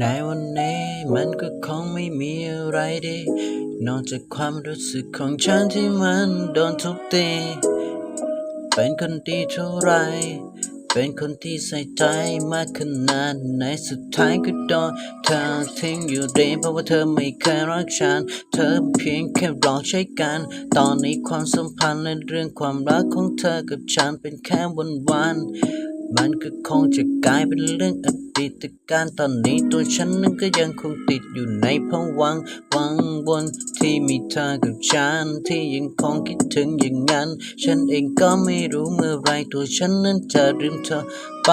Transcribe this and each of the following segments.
ในวันนี้มันก็คงไม่มีอะไรดี นอกจากความรู้สึกของฉันที่มันโดนทุบตี เป็นคนดีเท่าไร เป็นคนที่ใส่ใจมากขนาดไหนสุดท้ายก็โดนเธอทิ้งอยู่ดีเพราะว่าเธอไม่เคยรักฉัน เธอเพียงแค่รอใช้กัน ตอนนี้ความสัมพันธ์และเรื่องความรักของเธอกับฉันเป็นแค่วันวันมันก็คงจะกลายเป็นเรื่องอ ดีตการตอนนี้ตัวฉันนั้นก็ยังคงติดอยู่ในภวังวังวนที่มีเธอกับฉันที่ยังคงคิดถึงอย่างนั้น ฉันเองก็ไม่รู้เมื่อไรตัวฉันนั้นจะลืมเธอไป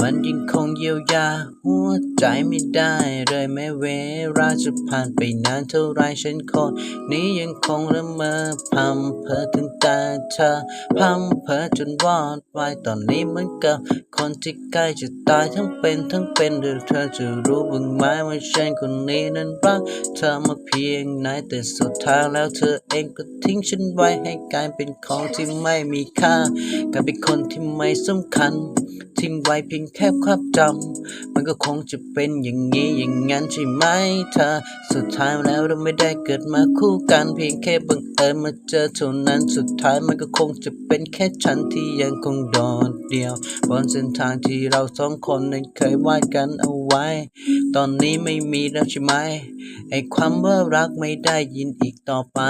มันยังคงเยียวยา หัวใจไม่ได้เลยแม้เวลาจะผ่านไปนานเท่าไรฉันคนนี้ยังคงละเมอพำเพอถึงต่เธอพำเพอจนวอดวายตอนนี้เหมือนกับคนที่ใกล้จะตายทั้งเป็นทั้งเป็นหรือเธอจะรู้บ้างไหมว่าฉันคนนี้นั้นรักเธอมาเพียงไหนแต่สุดท้ายแล้วเธอเองก็ทิ้งฉันไว้ให้กลายเป็นของที่ไม่มีค่ากลายเป็นคนที่ไม่สำคัญ ทิ้งไว้เพียงแค่ความจำมันก็คงจะเป็นอย่างนี้อย่างนั้นใช่ไหมเธอสุดท้ายแล้วเราไม่ได้เกิดมาคู่กันเพียงแค่บังเอิญมาเจอเท่านั้นสุดท้ายมันก็คงจะเป็นแค่ฉันที่ยังคงโดดเดี่ยวบนเส้นทางที่เราสองคนนั้นเคยวาดกันเอาไว้ ตอนนี้ไม่มีแล้วใช่ไหมไอ้ความว่ารักไม่ได้ยินอีกต่อไป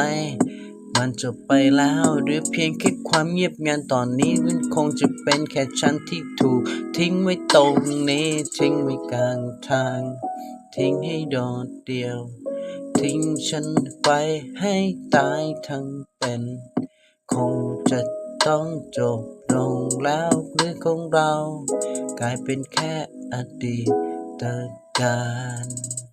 มันจบไปแล้วหรือเพียงแค่ความเงียบงันตอนนี้มันคงจะเป็นแค่ฉันที่ถูก ทิ้งไว้ตรงนี้ ทิ้งไว้กลางทาง ทิ้งให้โดดเดี่ยว ทิ้งฉันไปให้ตายทั้งเป็น คงจะต้องจบลงแล้วเรื่องของเรา กลายเป็นแค่อดีตการ